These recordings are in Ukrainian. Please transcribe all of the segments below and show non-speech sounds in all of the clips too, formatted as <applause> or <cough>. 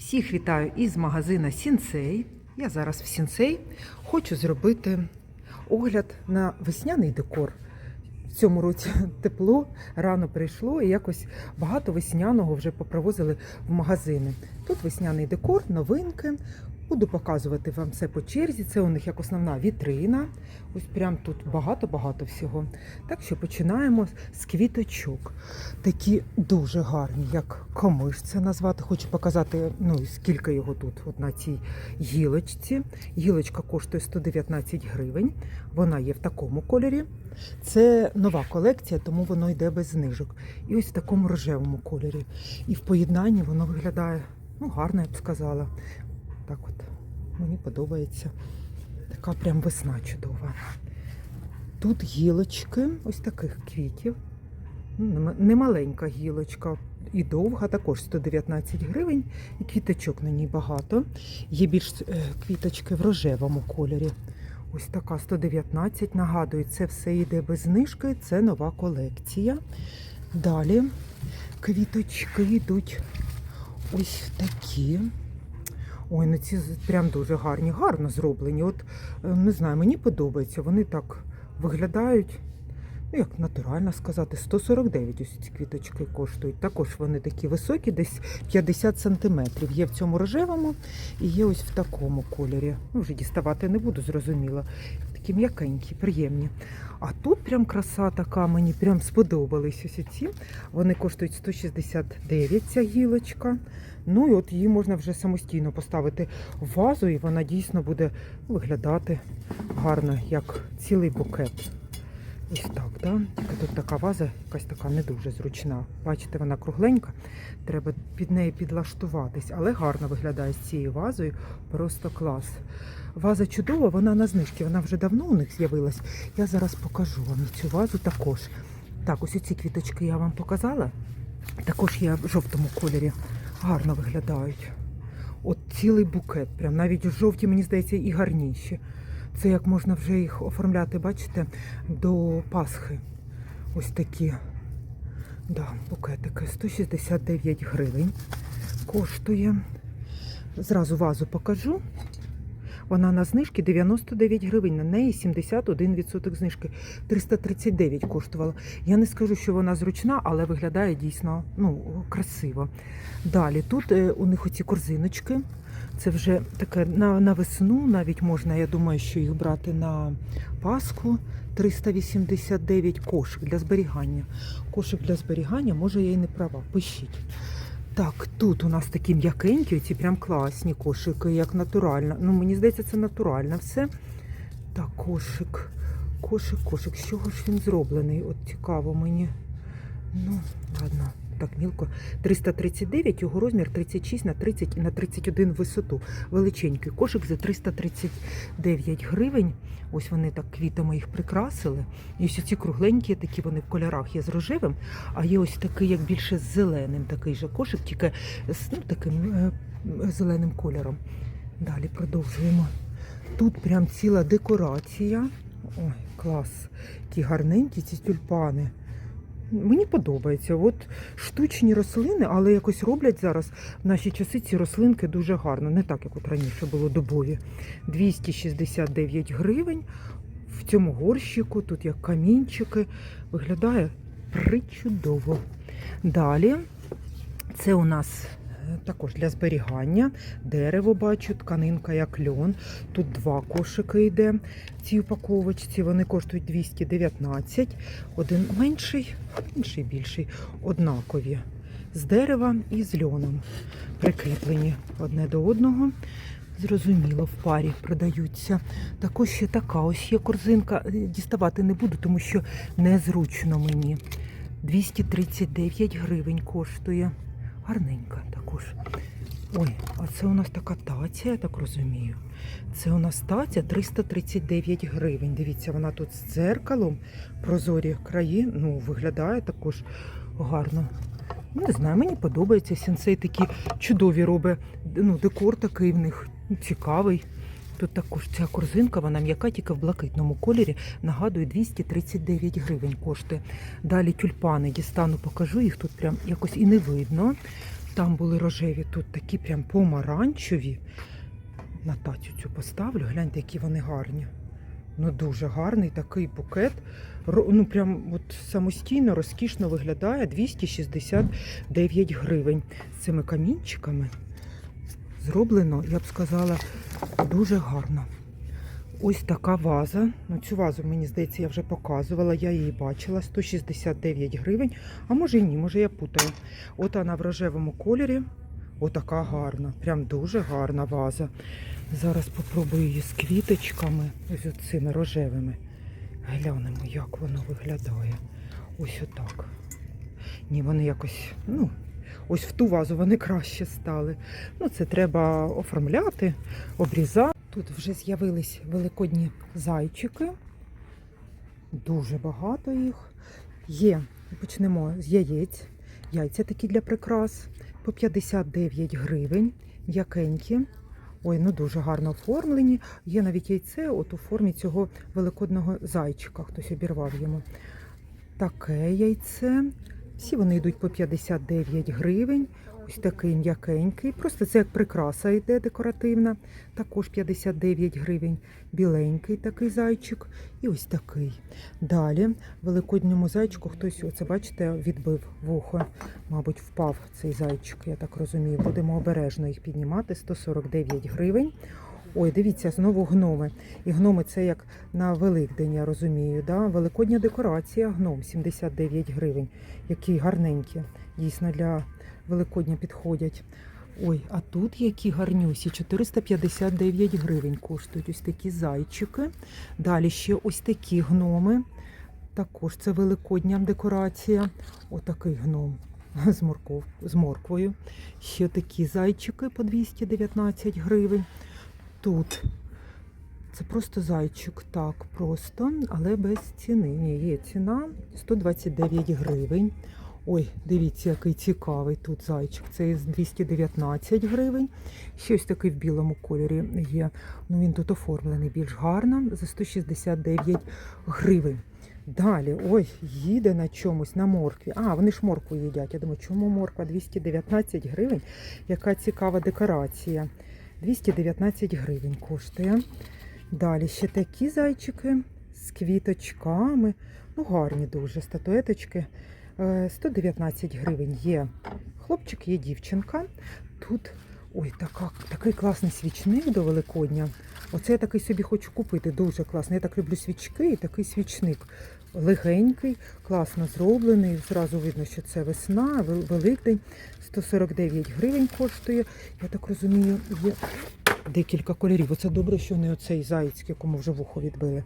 Всіх вітаю із магазина Сінцей. Я зараз в Сінцей хочу зробити огляд на весняний декор. В цьому році <laughs> тепло рано прийшло і якось багато весняного вже попровозили в магазини. Тут весняний декор, новинки. Буду показувати вам все по черзі. Це у них як основна вітрина. Ось прям тут багато-багато всього. Так що починаємо з квіточок. Такі дуже гарні, як комиш це назвати. Хочу показати, ну скільки його тут, от на цій гілочці. Гілочка коштує 119 гривень. Вона є в такому кольорі. Це нова колекція, тому воно йде без знижок. І ось в такому рожевому кольорі. І в поєднанні воно виглядає ну, гарно, я б сказала. Так от мені подобається. Така прям весна чудова. Тут гілочки ось таких квітів. Ну, Немаленька гілочка і довга, також 119 гривень, і квіточок на ній багато. Є більш е, квіточки в рожевому кольорі. Ось така 119. Нагадую, це все йде без знижки, це нова колекція. Далі квіточки йдуть ось такі. Ой, ну ці прям дуже гарні, гарно зроблені. От е, не знаю, мені подобається. Вони так виглядають, як натурально сказати, 149 ось ці квіточки коштують. Також вони такі високі, десь 50 сантиметрів. Є в цьому рожевому і є ось в такому кольорі. Ну, вже діставати не буду, зрозуміло. Такі м'якенькі, приємні. А тут прям краса така, мені прям сподобались ось ці. Вони коштують 169 ця гілочка. Ну і от її можна вже самостійно поставити в вазу, і вона дійсно буде виглядати гарно, як цілий букет. Ось так, да? Тільки тут така ваза, якась така не дуже зручна. Бачите, вона кругленька, треба під неї підлаштуватись, але гарно виглядає з цією вазою, просто клас. Ваза чудова, вона на знижці, вона вже давно у них з'явилась. Я зараз покажу вам цю вазу також. Так, ось ці квіточки я вам показала. Також є в жовтому кольорі. Гарно виглядають. От цілий букет. Прям навіть жовті, мені здається, і гарніші. Це як можна вже їх оформляти, бачите, до Пасхи. Ось такі. Да, букетики. 169 гривень коштує. Зразу вазу покажу. Вона на знижки 99 гривень, на неї 71% знижки. 339 коштувала. Я не скажу, що вона зручна, але виглядає дійсно ну, красиво. Далі тут е, у них оці корзиночки. Це вже таке на, на весну, навіть можна, я думаю, що їх брати на Пасху. 389 кошик для зберігання. Кошик для зберігання, може я і не права. Пишіть. Так, тут у нас такі м'якенькі, ці прям класні кошики, як натурально. Ну, мені здається, це натурально все. Так, кошик. Кошик, кошик. З чого ж він зроблений? От цікаво мені. Ну, ладно, так мілко. 339, його розмір 36 на 30 і на 31 висоту. Величенький кошик за 339 гривень. Ось вони так квітами їх прикрасили. І ось ці кругленькі, такі вони в кольорах є з рожевим, а є ось такий, як більше з зеленим, такий же кошик, тільки з ну, таким е, зеленим кольором. Далі продовжуємо. Тут прям ціла декорація. Ой, клас. Які гарненькі ці тюльпани. Мені подобається. От штучні рослини, але якось роблять зараз в наші часи ці рослинки дуже гарно. Не так, як от раніше було добові. 269 гривень. В цьому горщику, тут як камінчики. Виглядає причудово. Далі це у нас також для зберігання. Дерево бачу, тканинка як льон. Тут два кошики йде в цій упаковочці. Вони коштують 219. Один менший, інший більший. Однакові. З дерева і з льоном. Прикріплені одне до одного. Зрозуміло, в парі продаються. Також ще така ось є корзинка. Е, Діставати не буду, тому що незручно мені. 239 гривень коштує. Гарненька також. Ой, а це у нас така тація, я так розумію. Це у нас тація 339 гривень. Дивіться, вона тут з дзеркалом, прозорі краї. Ну, виглядає також гарно. Ну, Не знаю, мені подобається. Сенсей такі чудові робить. Ну, декор такий в них цікавий. Тут також ця корзинка, вона м'яка, тільки в блакитному кольорі. Нагадую, 239 гривень коштує. Далі тюльпани дістану, покажу їх тут прям якось і не видно. Там були рожеві, тут такі прям помаранчеві. На тацю цю поставлю. Гляньте, які вони гарні. Ну, дуже гарний такий букет. Ну, прям от самостійно, розкішно виглядає 269 гривень. З цими камінчиками зроблено, я б сказала, дуже гарно. Ось така ваза. Ну, цю вазу, мені здається, я вже показувала, я її бачила. 169 гривень. А може і ні, може я путаю. От вона в рожевому кольорі. Отака гарна. Прям дуже гарна ваза. Зараз попробую її з квіточками, ось цими рожевими. Глянемо, як воно виглядає. Ось отак. Ні, вони якось, ну, ось в ту вазу вони краще стали. Ну, це треба оформляти, обрізати. Тут вже з'явились великодні зайчики. Дуже багато їх. Є, почнемо з яєць. Яйця такі для прикрас по 59 гривень. М'якенькі. Ой, ну дуже гарно оформлені. Є навіть яйце от у формі цього великодного зайчика. Хтось обірвав йому. Таке яйце. Всі вони йдуть по 59 гривень. Ось такий м'якенький. Просто це як прикраса йде декоративна. Також 59 гривень. Біленький такий зайчик. І ось такий. Далі великодньому зайчику хтось, оце бачите, відбив вухо. Мабуть, впав цей зайчик, я так розумію. Будемо обережно їх піднімати. 149 гривень. Ой, дивіться, знову гноми. І гноми це як на Великдень, я розумію. Да? Великодня декорація, гном 79 гривень. Які гарненькі, дійсно для Великодня підходять. Ой, а тут які гарнюсі, 459 гривень коштують ось такі зайчики. Далі ще ось такі гноми. Також це великодня декорація. Отакий гном з, морков, з морквою. Ще такі зайчики по 219 гривень. Тут це просто зайчик, так, просто, але без ціни. Ні, є ціна 129 гривень. Ой, дивіться, який цікавий тут зайчик. Це 219 гривень. Ще ось такий в білому кольорі є. Ну він тут оформлений більш гарно за 169 гривень. Далі, ой, їде на чомусь, на моркві. А, вони ж моркву їдять. Я думаю, чому морква 219 гривень? Яка цікава декорація. 219 гривень коштує. Далі ще такі зайчики з квіточками. Ну, гарні дуже статуеточки. Е, 119 гривень є хлопчик, є дівчинка. Тут ой, така, такий класний свічник до Великодня. Оце я такий собі хочу купити. Дуже класний. Я так люблю свічки і такий свічник. Легенький, класно зроблений. Зразу видно, що це весна, Вел- Великдень. 149 гривень коштує. Я так розумію, є декілька кольорів. Оце добре, що не оцей заєць, якому вже вухо відбили.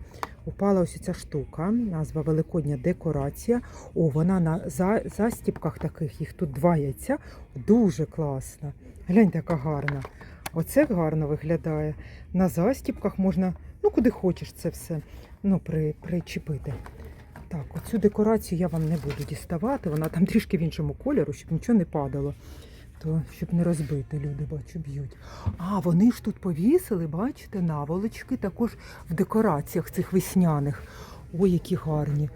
Упала ось ця штука, назва Великодня декорація. О, вона на за, застіпках таких, їх тут два яйця. Дуже класна. Гляньте, яка гарна. Оце гарно виглядає. На застіпках можна, ну куди хочеш це все ну, при, причепити. Так, оцю декорацію я вам не буду діставати. Вона там трішки в іншому кольору, щоб нічого не падало. То щоб не розбити, люди бачу, б'ють. А, вони ж тут повісили, бачите, наволочки також в декораціях цих весняних. Ой, які гарні.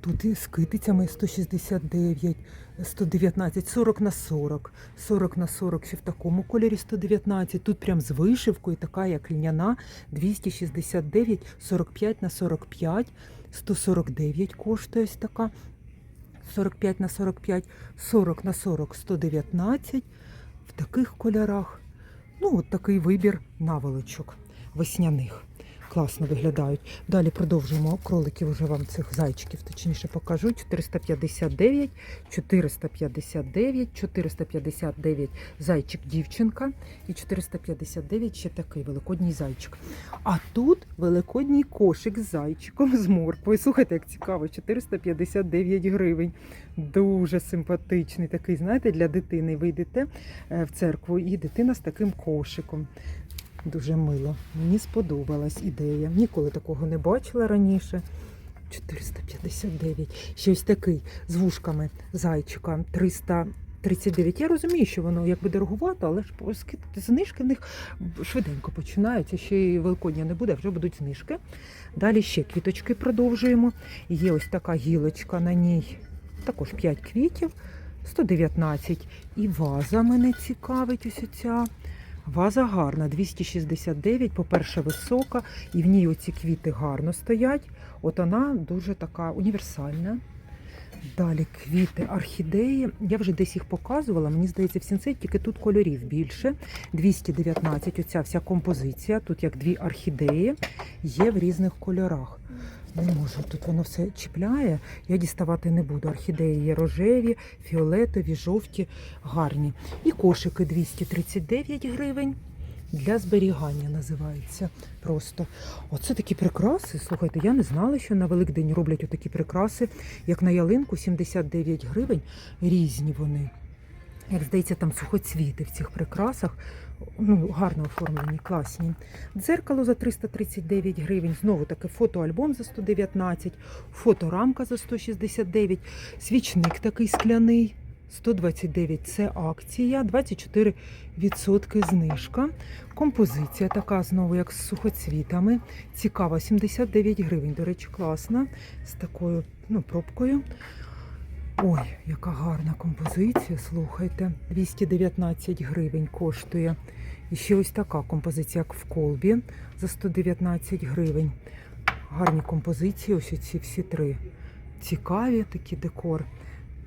Тут і з китицями 169, 119, 40 на 40, 40 на 40 ще в такому кольорі 119. Тут прям з вишивкою, така як льняна, 269, 45 на 45, 149 коштує ось така. 45 на 45, 40 на 40, 119 в таких кольорах. Ну, от такий вибір наволочок весняних. Класно виглядають. Далі продовжуємо кроликів, вже вам цих зайчиків, точніше покажу. 459, 459, 459 зайчик дівчинка і 459 ще такий великодній зайчик. А тут великодній кошик з зайчиком з морквою. Слухайте, як цікаво, 459 гривень. Дуже симпатичний такий, знаєте, для дитини. Ви йдете е, в церкву і дитина з таким кошиком. Дуже мило. Мені сподобалась ідея. Ніколи такого не бачила раніше. 459. Ще ось такий з вушками зайчика 339. Я розумію, що воно якби дороговато, але ж знижки в них швиденько починаються. Ще й великодня не буде, вже будуть знижки. Далі ще квіточки продовжуємо. Є ось така гілочка на ній. Також 5 квітів. 119. І ваза мене цікавить. Ось оця. Ваза гарна, 269, по-перше, висока, і в ній оці квіти гарно стоять. От вона дуже така універсальна. Далі квіти орхідеї. Я вже десь їх показувала. Мені здається, в сінцей тільки тут кольорів більше. 219. Оця вся композиція. Тут як дві орхідеї є в різних кольорах. Не можу, тут воно все чіпляє. Я діставати не буду. Орхідеї є рожеві, фіолетові, жовті, гарні. І кошики 239 гривень. Для зберігання називається просто. Оце такі прикраси. Слухайте, я не знала, що на Великдень роблять отакі прикраси, як на ялинку 79 гривень. Різні вони. Як здається, там сухоцвіти в цих прикрасах. Ну, гарно оформлені, класні. Дзеркало за 339 гривень. Знову таки фотоальбом за 119, фоторамка за 169, свічник такий скляний. 129 це акція, 24% знижка. Композиція така знову, як з сухоцвітами. Цікава, 79 гривень. До речі, класна. З такою ну, пробкою. Ой, яка гарна композиція, слухайте. 219 гривень коштує. І ще ось така композиція, як в колбі, за 119 гривень. Гарні композиції, ось ці всі три. Цікаві такі декор.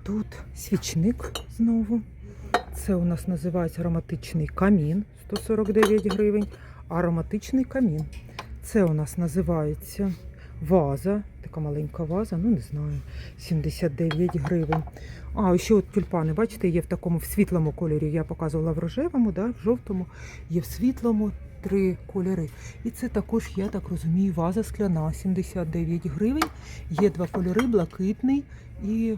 Тут свічник знову. Це у нас називається ароматичний камін 149 гривень. Ароматичний камін. Це у нас називається ваза. Така маленька ваза, ну не знаю, 79 гривень. А, ще от тюльпани, бачите, є в такому в світлому кольорі. Я показувала в рожевому, да, в жовтому, є в світлому три кольори. І це також, я так розумію, ваза скляна 79 гривень. Є два кольори: блакитний і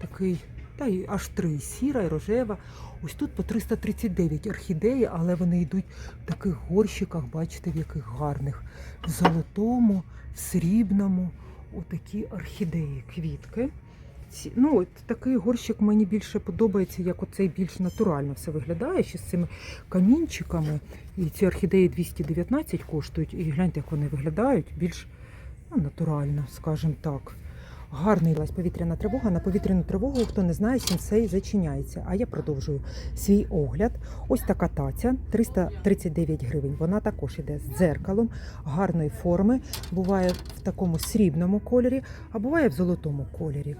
такий, та й аж три сіра і рожева. Ось тут по 339 орхідеї, але вони йдуть в таких горщиках, бачите, в яких гарних. В золотому, в срібному. Отакі орхідеї, квітки. Ну, от такий горщик мені більше подобається, як оцей більш натурально все виглядає, ще з цими камінчиками. І ці орхідеї 219 коштують. І гляньте, як вони виглядають, більш ну, натурально, скажімо так. Гарний лась повітряна тривога. На повітряну тривогу, хто не знає, сенсей зачиняється. А я продовжую свій огляд. Ось така таця 339 гривень. Вона також іде з дзеркалом гарної форми. Буває в такому срібному кольорі, а буває в золотому кольорі.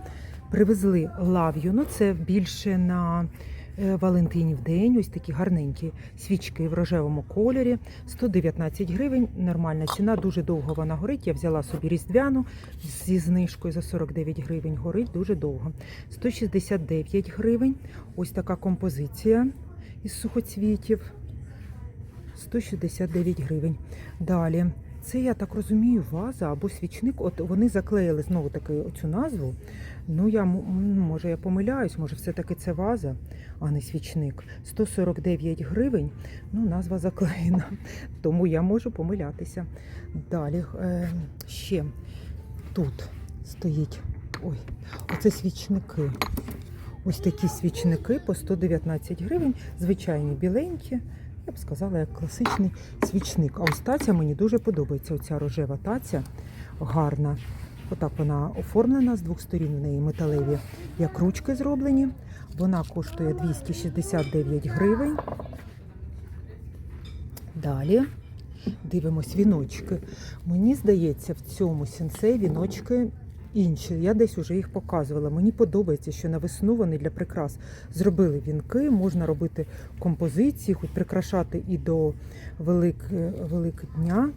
Привезли лав'ю, ну це більше на Валентинів день. Ось такі гарненькі свічки в рожевому кольорі. 119 гривень. Нормальна ціна. Дуже довго вона горить. Я взяла собі різдвяну зі знижкою за 49 гривень. Горить дуже довго. 169 гривень. Ось така композиція із сухоцвітів. 169 гривень. Далі. Це, я так розумію, ваза або свічник. От вони заклеїли знову таки оцю назву. Ну, я може я помиляюсь, може, все-таки це ваза, а не свічник. 149 гривень. Ну, назва заклеєна. <laughs> Тому я можу помилятися. Далі е, ще тут стоїть. Ой, оце свічники. Ось такі свічники по 119 гривень, звичайні біленькі. Я б сказала, як класичний свічник. А ось таця мені дуже подобається. Оця рожева таця гарна. Отак вона оформлена з двох сторін. У неї металеві, як ручки зроблені. Вона коштує 269 гривень. Далі дивимось віночки. Мені здається, в цьому сенсей віночки інші. Я десь уже їх показувала. Мені подобається, що на весну вони для прикрас зробили вінки. Можна робити композиції, хоч прикрашати і до Велик... Великдня.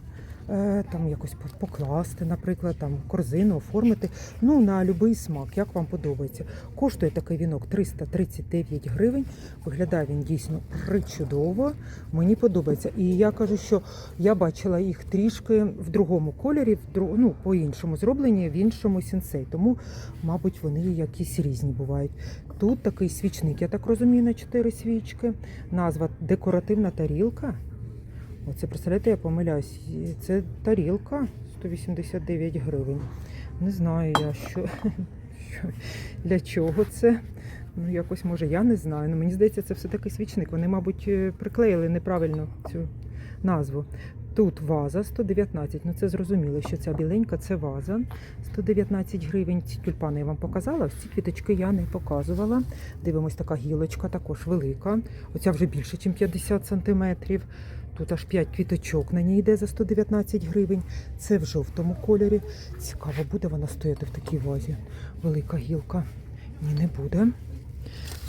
Е, Там якось покласти, наприклад, там корзину оформити. Ну, на будь-який смак, як вам подобається. Коштує такий вінок 339 гривень. Виглядає він дійсно причудово. Мені подобається. І я кажу, що я бачила їх трішки в другому кольорі, в дру... ну, по-іншому зроблені, в іншому сінсей. Тому, мабуть, вони якісь різні бувають. Тут такий свічник, я так розумію, на 4 свічки. Назва декоративна тарілка. Оце, представляєте, я помиляюсь. Це тарілка 189 гривень. Не знаю я, що, що для чого це. Ну, якось, може, я не знаю. Ну, мені здається, це все-таки свічник. Вони, мабуть, е, приклеїли неправильно цю назву. Тут ваза 119. Ну це зрозуміло, що ця біленька це ваза 119 гривень. Ці тюльпани я вам показала. Ці квіточки я не показувала. Дивимось, така гілочка також велика. Оця вже більше, ніж 50 сантиметрів. Тут аж 5 квіточок на ній йде за 119 гривень. Це в жовтому кольорі. Цікаво, буде вона стояти в такій вазі. Велика гілка. Ні, не буде.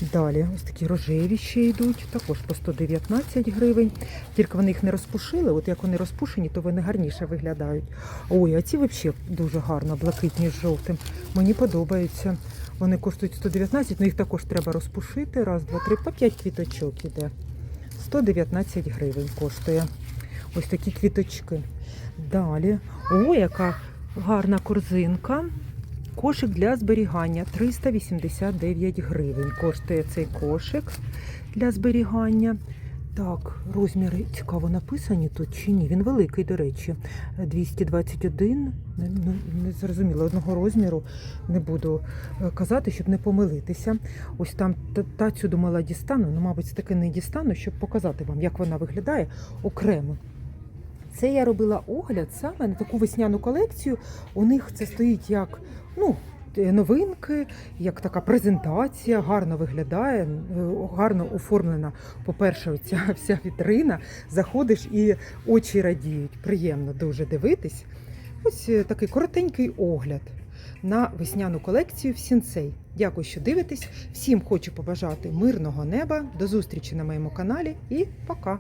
Далі ось такі рожеві ще йдуть, також по 119 гривень. Тільки вони їх не розпушили. От як вони розпушені, то вони гарніше виглядають. Ой, а ці взагалі дуже гарно, блакитні з жовтим. Мені подобаються. Вони коштують 119, але їх також треба розпушити. Раз, два, три, по 5 квіточок іде. 119 гривень коштує. Ось такі квіточки. Далі. О, яка гарна корзинка. Кошик для зберігання 389 гривень. Коштує цей кошик для зберігання. Так, розміри цікаво написані тут чи ні. Він великий, до речі. 221. Не, ну, не зрозуміло, одного розміру не буду е, казати, щоб не помилитися. Ось там та- тацю думала дістану, ну, мабуть, таки не дістану, щоб показати вам, як вона виглядає окремо. Це я робила огляд саме на таку весняну колекцію. У них це стоїть як ну, новинки, як така презентація, гарно виглядає, е, гарно оформлена. По-перше, ця <laughs> вся вітрина. Заходиш і очі радіють. Приємно дуже дивитись. Ось е, такий коротенький огляд на весняну колекцію в Сінцей. Дякую, що дивитесь. Всім хочу побажати мирного неба. До зустрічі на моєму каналі і пока!